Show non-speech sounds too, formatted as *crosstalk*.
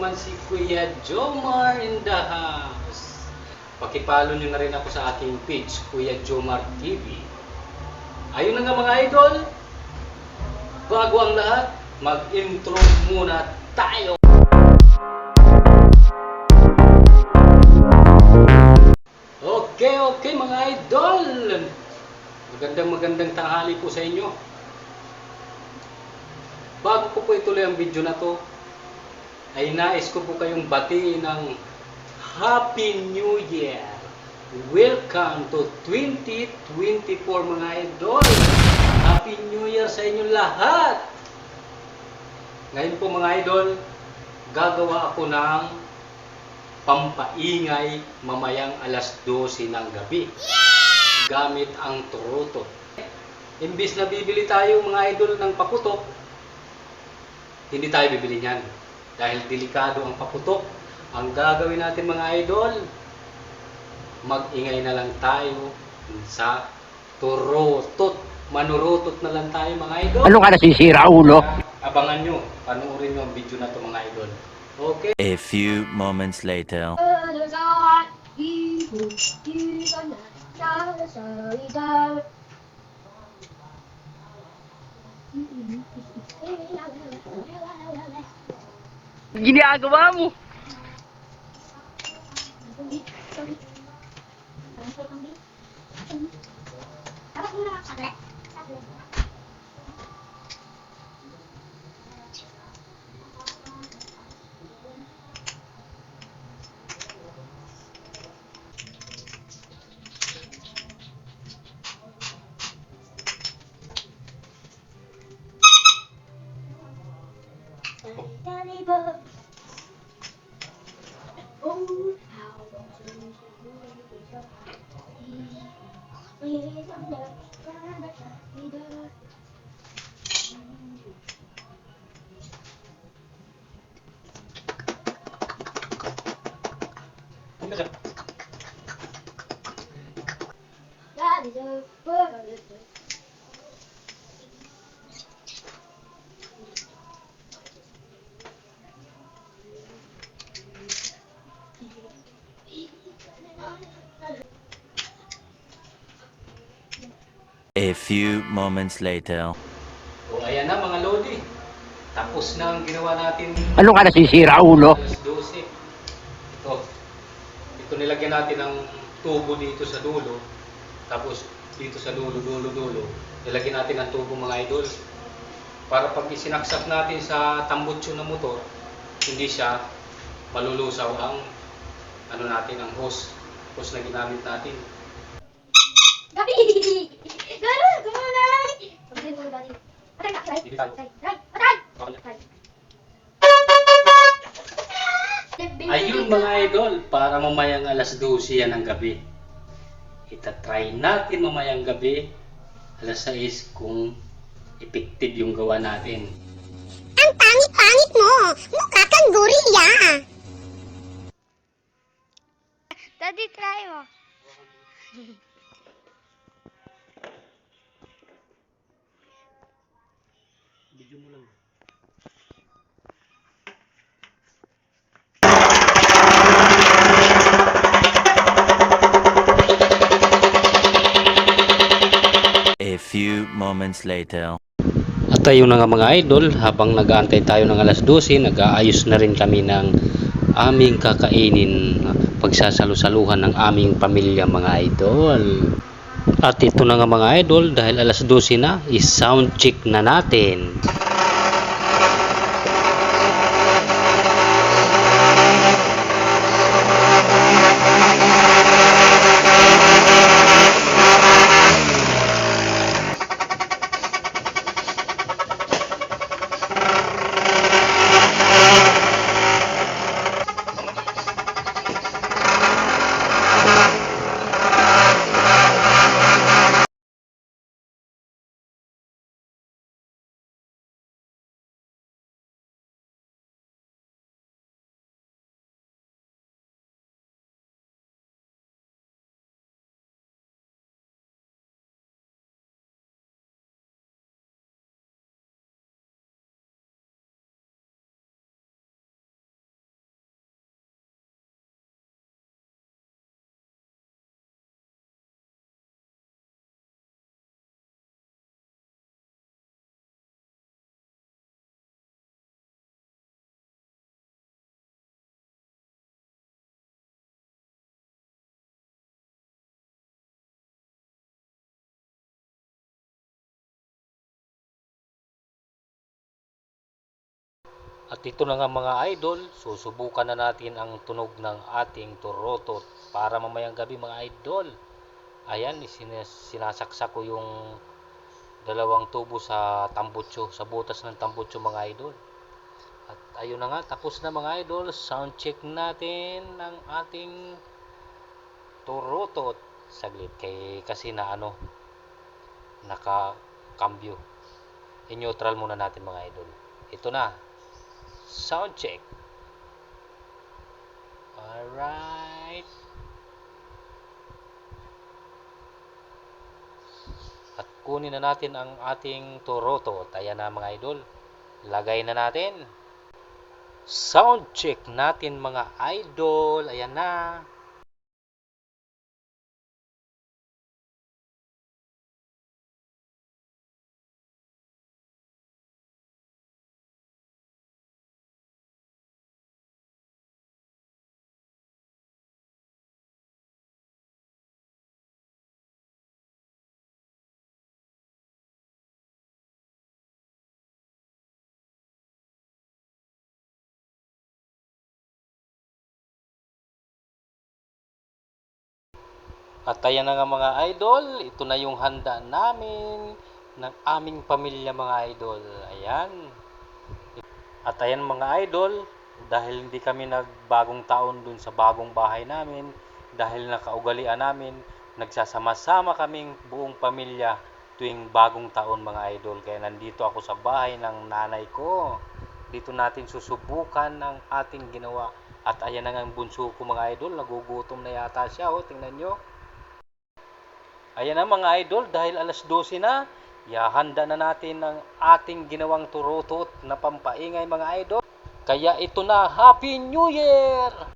naman si Kuya Jomar in the house. Pakipalo nyo na rin ako sa aking page, Kuya Jomar TV. Ayun na nga mga idol, bago ang lahat, mag-intro muna tayo. Okay, okay mga idol. Magandang magandang tanghali po sa inyo. Bago ko po ituloy ang video na to, ay nais ko po kayong batiin ng Happy New Year! Welcome to 2024 mga idol! Happy New Year sa inyo lahat! Ngayon po mga idol, gagawa ako ng pampaingay mamayang alas 12 ng gabi. Gamit ang turutot. Imbis na bibili tayo mga idol ng paputok, hindi tayo bibili niyan. Dahil delikado ang paputok. Ang gagawin natin mga idol, mag-ingay na lang tayo sa turutot. Manurutot na lang tayo mga idol. Ano ka nasisira, ulo? Abangan nyo, panoorin nyo ang video na to mga idol. Okay? A few moments later. 的 Giniagawa mo! That is a bird. A few moments later. O ayan na mga Lodi. Tapos na ang ginawa natin Ano ka nasisira, ulo? alas 12. Ito. Ito nilagyan natin ng tubo dito sa dulo. Tapos dito sa dulo, dulo, dulo. Nilagyan natin ng tubo mga idol. Para pag isinaksak natin sa tambutso ng motor, hindi siya malulusaw ang ano natin, ang hose. Hose na ginamit natin. *laughs* Garo! Gumanay! Pagdating mo gabi. Patay ka! Patay! Patay! Patay! Patay! Ayun mga idol, para mamayang alas 12 yan ng gabi. Itatry natin mamayang gabi, alas 6 kung effective yung gawa natin. Ang pangit-pangit mo! Mukha kang gorilla! Daddy, try mo. *laughs* Video mo lang. A few moments later. At ayun na nga mga idol, habang nag-aantay tayo ng alas 12, nag-aayos na rin kami ng aming kakainin pagsasalusaluhan ng aming pamilya mga idol. At ito na nga mga idol, dahil alas 12 na, is-sound check na natin. At ito na nga mga idol, susubukan na natin ang tunog ng ating turotot para mamayang gabi mga idol. Ayan, sinasaksak ko yung dalawang tubo sa tambutso, sa butas ng tambutso mga idol. At ayun na nga, tapos na mga idol, sound check natin ng ating turotot. Saglit, kay, kasi na ano, naka-cambio. I-neutral muna natin mga idol. Ito na, sound check. Alright. At kunin na natin ang ating turoto. Ayan na mga idol. Lagay na natin. Sound check natin mga idol. Ayan na. At ayan na nga mga idol, ito na yung handa namin ng aming pamilya mga idol. Ayan. At ayan mga idol, dahil hindi kami nagbagong taon dun sa bagong bahay namin, dahil nakaugalian namin, nagsasama-sama kaming buong pamilya tuwing bagong taon mga idol. Kaya nandito ako sa bahay ng nanay ko. Dito natin susubukan ang ating ginawa. At ayan na nga ang bunso ko mga idol, nagugutom na yata siya. Oh, tingnan nyo. Ayan na mga idol, dahil alas 12 na, yahanda na natin ang ating ginawang turutot na pampaingay mga idol. Kaya ito na, Happy New Year!